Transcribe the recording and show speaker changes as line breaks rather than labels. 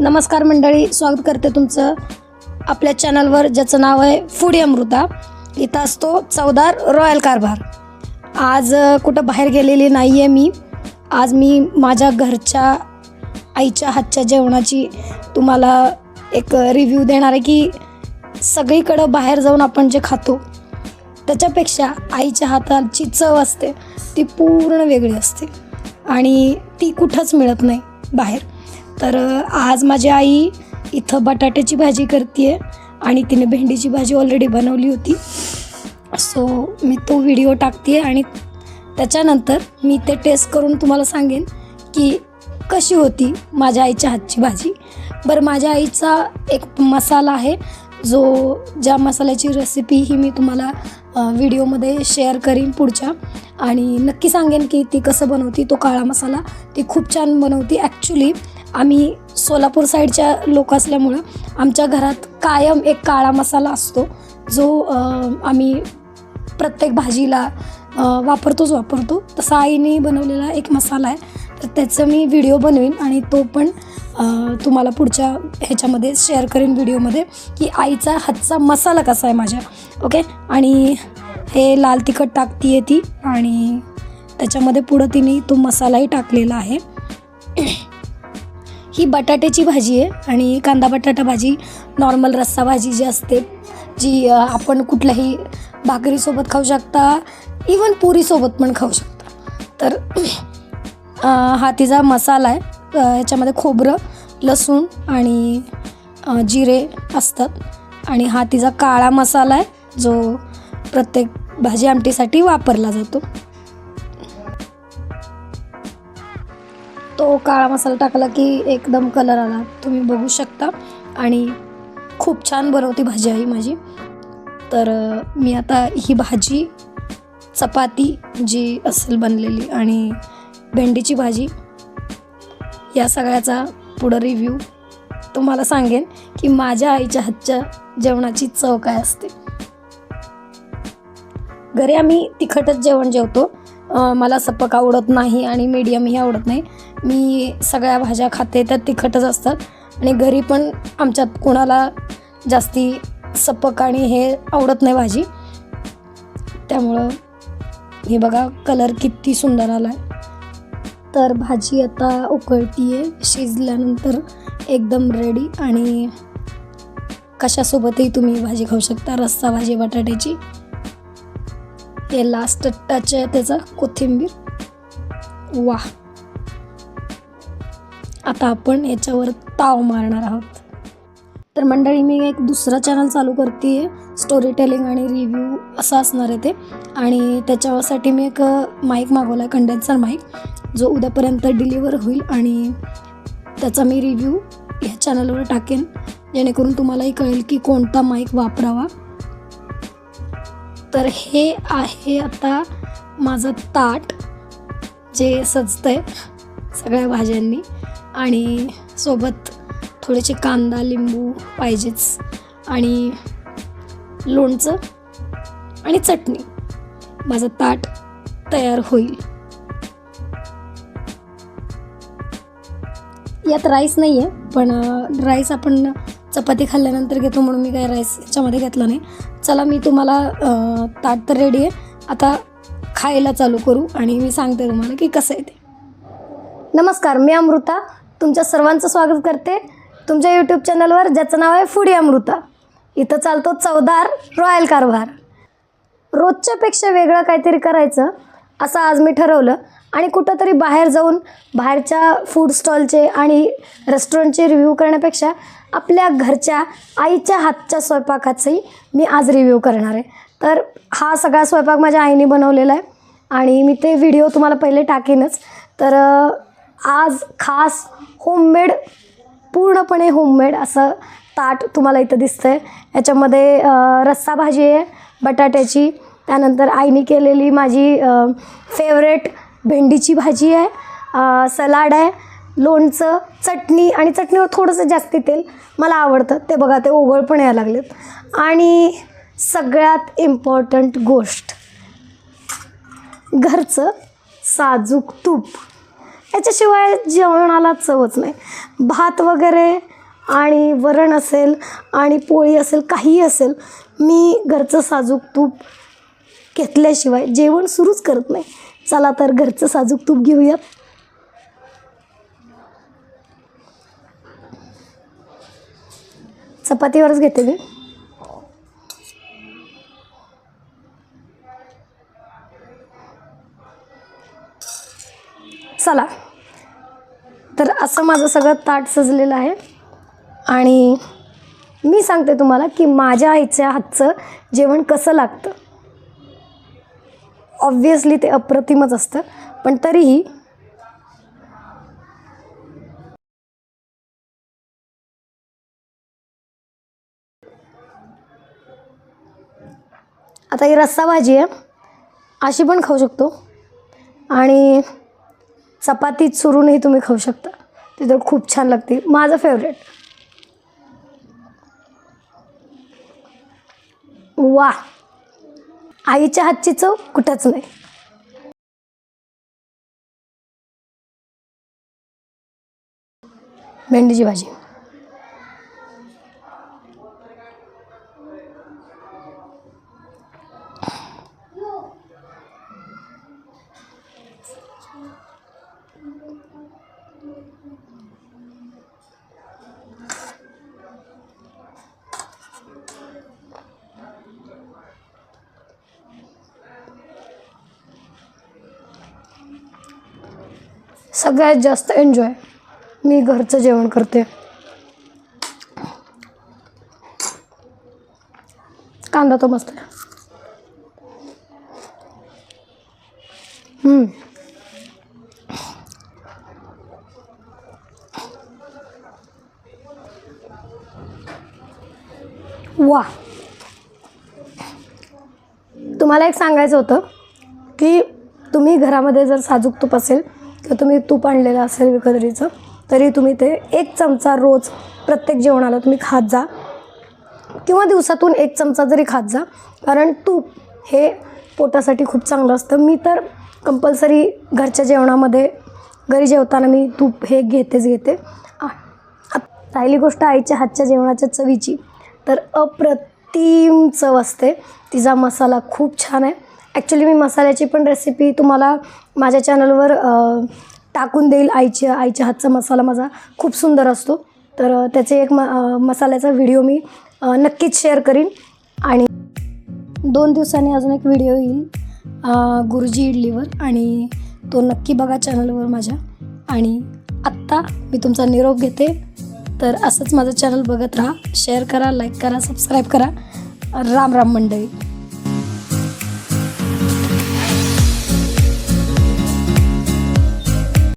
नमस्कार मंडळी स्वागत करते तुमचं आपल्या चॅनलवर ज्याचं नाव आहे फूड अमृता. इथं असतो चवदार रॉयल कारभार. आज कुठं बाहेर गेलेली नाही आहे मी. आज मी माझ्या घरच्या आईच्या हातच्या जेवणाची तुम्हाला एक रिव्ह्यू देणार आहे की सगळीकडं बाहेर जाऊन आपण जे खातो त्याच्यापेक्षा आईच्या हाताची चव असते ती पूर्ण वेगळी असते. आणि ती कुठंच मिळत नाही बाहेर. तर आज माझी आई इथं बटाट्याची भाजी करते आणि तिने भेंडीची भाजी ऑलरेडी बनवली होती. सो मी तो व्हिडिओ टाकते आणि त्याच्यानंतर मी ते टेस्ट करून तुम्हाला सांगेन की कशी होती माझ्या आईच्या हातची भाजी. बरं माझ्या आईचा एक मसाला आहे जो ज्या मसाल्याची रेसिपी ही मी तुम्हाला व्हिडिओमध्ये शेअर करीन पुढच्या. आणि नक्की सांगेन की ती कसं बनवती तो काळा मसाला. ती खूप छान बनवती ॲक्च्युली आम्ही सोलापूर साईडच्या लोक असल्यामुळं आमच्या घरात कायम एक काळा मसाला असतो. जो आम्ही प्रत्येक भाजीला वापरतोच वापरतो. तसा आईने बनवलेला एक मसाला आहे. तर त्याचं मी व्हिडिओ बनवीन आणि तो पण तुम्हाला पुढच्या ह्याच्यामध्ये शेअर करेन व्हिडिओमध्ये की आईचा हातचा मसाला कसा आहे माझ्या. ओके? आणि हे लाल तिखट टाकती आहे ती आणि त्याच्यामध्ये पुढं तिने तो मसालाही टाकलेला आहे. ही बटाट्याची भाजी आहे आणि कांदा बटाटा भाजी नॉर्मल रस्सा भाजी जी असते जी आपण कुठल्याही भाकरीसोबत खाऊ शकता इवन पुरीसोबत पण खाऊ शकता. तर हा तिचा मसाला आहे. याच्यामध्ये खोबरं लसूण आणि जिरे असतात. आणि हा तिचा काळा मसाला आहे जो प्रत्येक भाजी आमटीसाठी वापरला जातो. तो काळा मसाला टाकला की एकदम कलर आला. तुम्ही बघू शकता. आणि खूप छान बनवते भाजी आहे माझी. तर मी आता ही भाजी चपाती जी असेल बनलेली आणि भेंडीची भाजी या सगळ्याचा पुढं रिव्ह्यू तुम्हाला सांगेन की माझ्या आईच्या हातच्या जेवणाची चव काय असते. घरी आम्ही तिखटच जेवण जेवतो. मला सपक आवडत नाही आणि मीडियमही आवडत नाही. मी सगळ्या भाज्या खाते त्या तिखटच असतात आणि घरी पण आमच्यात कोणाला जास्ती सपक आणि हे आवडत नाही भाजी. त्यामुळं हे बघा कलर किती सुंदर आला आहे तर भाजी आता उकळती आहे शिजल्यानंतर एकदम रेडी आणि कशासोबतही तुम्ही भाजी खाऊ शकता. रस्सा भाजी बटाट्याची. हे लास्ट टच आहे त्याचा कोथिंबीर. वा. आता आपण याच्यावर ताव मारणार आहोत. तर मंडळी मी एक दुसरा चॅनल चालू करते आहे स्टोरी टेलिंग आणि रिव्ह्यू असं असणार आहे ते. आणि त्याच्यासाठी मी एक माईक मागवला आहे कंडेन्सर माईक जो उद्यापर्यंत डिलिव्हर होईल आणि त्याचा मी रिव्ह्यू ह्या चॅनलवर टाकेन. जेणेकरून तुम्हालाही कळेल की कोणता माईक वापरावा. तर हे आहे आता माझं ताट जे सजतंय सगळ्या भाज्यांनी. आणि सोबत थोडेसे कांदा लिंबू पाहिजेच. आणि लोणचं आणि चटणी. माझं ताट तयार होईल. यात राईस नाही आहे पण राईस आपण चपाती खाल्ल्यानंतर घेतो म्हणून मी काय राईस याच्यामध्ये घेतला नाही. चला मी तुम्हाला ताट तर रेडी आहे. आता खायला चालू करू आणि मी सांगते तुम्हाला की कसं आहे ते. नमस्कार मी अमृता. तुमच्या सर्वांचं स्वागत करते तुमच्या यूट्यूब चॅनलवर ज्याचं नाव आहे फुडी अमृता. इथं चालतो चवदार रॉयल कारभार. रोजच्यापेक्षा वेगळं काहीतरी करायचं असं आज मी ठरवलं. आणि कुठंतरी बाहेर जाऊन बाहेरच्या फूड स्टॉलचे आणि रेस्टॉरंटचे रिव्ह्यू करण्यापेक्षा आपल्या घरच्या आईच्या हातच्या स्वयंपाकाचंही मी आज रिव्ह्यू करणार आहे. तर हा सगळा स्वयंपाक माझ्या आईने बनवलेला आहे आणि मी ते व्हिडिओ तुम्हाला पहिले टाकेनच. तर आज खास होममेड पूर्णपणे होममेड असं ताट तुम्हाला इथं दिसतं आहे याच्यामध्ये रस्सा भाजी आहे बटाट्याची त्यानंतर आईने केलेली माझी फेवरेट भेंडीची भाजी आहे सलाड आहे लोणचं चटणी आणि चटणीवर थोडंसं जास्ती तेल मला आवडतं. ते बघा ते ओघळ पण यायला लागलेत. आणि सगळ्यात इम्पॉर्टंट गोष्ट घरचं साजूक तूप. याच्याशिवाय जेवणाला चवच नाही. भात वगैरे आणि वरण असेल आणि पोळी असेल काहीही असेल मी घरचं साजूक तूप घेतल्याशिवाय जेवण सुरूच करत नाही. चला तर घरचं साजूक तूप घेऊयात. चपातीवरच घेते मी. चला. तर असं माझं सगळं ताट सजलेलं आहे. आणि मी सांगते तुम्हाला की माझ्या आईच्या हातचं जेवण कसं लागतं. ऑब्व्हियसली ते अप्रतिमच असतं पण तरीही आता ही रस्सा भाजी आहे अशी पण खाऊ शकतो. आणि चपातीत चुरूनही तुम्ही खाऊ शकता. ती तर खूप छान लागते माझं फेवरेट वा आईच्या हातची चव कुठंच नाही. भेंडीची भाजी. सगळ्यात जास्त एन्जॉय मी घरचं जेवण करते. कांदा तो मस्त आहे. वा तुम्हाला एक सांगायचं होतं की तुम्ही घरामध्ये जर साजूक तूप असेल किंवा तुम्ही तूप आणलेलं असेल विकतरीचं तरी तुम्ही ते एक चमचा रोज प्रत्येक जेवणाला तुम्ही खात जा. किंवा दिवसातून एक चमचा जरी खात जा कारण तूप हे पोटासाठी खूप चांगलं असतं. मी तर कंपल्सरी घरच्या जेवणामध्ये घरी जेवताना मी तूप हे घेतेच घेते. राहिली गोष्ट आईच्या हातच्या जेवणाच्या चवीची. तर अप्रतिम चव असते. तिचा मसाला खूप छान आहे. ॲक्च्युली मी मसाल्याची पण रेसिपी तुम्हाला माझ्या चॅनलवर टाकून देईल आईच्या आईच्या हातचा मसाला माझा. खूप सुंदर असतो. तर त्याचे एक म मसाल्याचा व्हिडिओ मी नक्कीच शेअर करीन. आणि दोन दिवसांनी अजून एक व्हिडिओ येईल गुरुजी इडलीवर. आणि तो नक्की बघा चॅनलवर माझ्या. आणि आत्ता मी तुमचा निरोप घेते. तर असंच माझं चॅनल बघत राहा. शेअर करा लाईक करा सबस्क्राईब करा. राम राम मंडळी.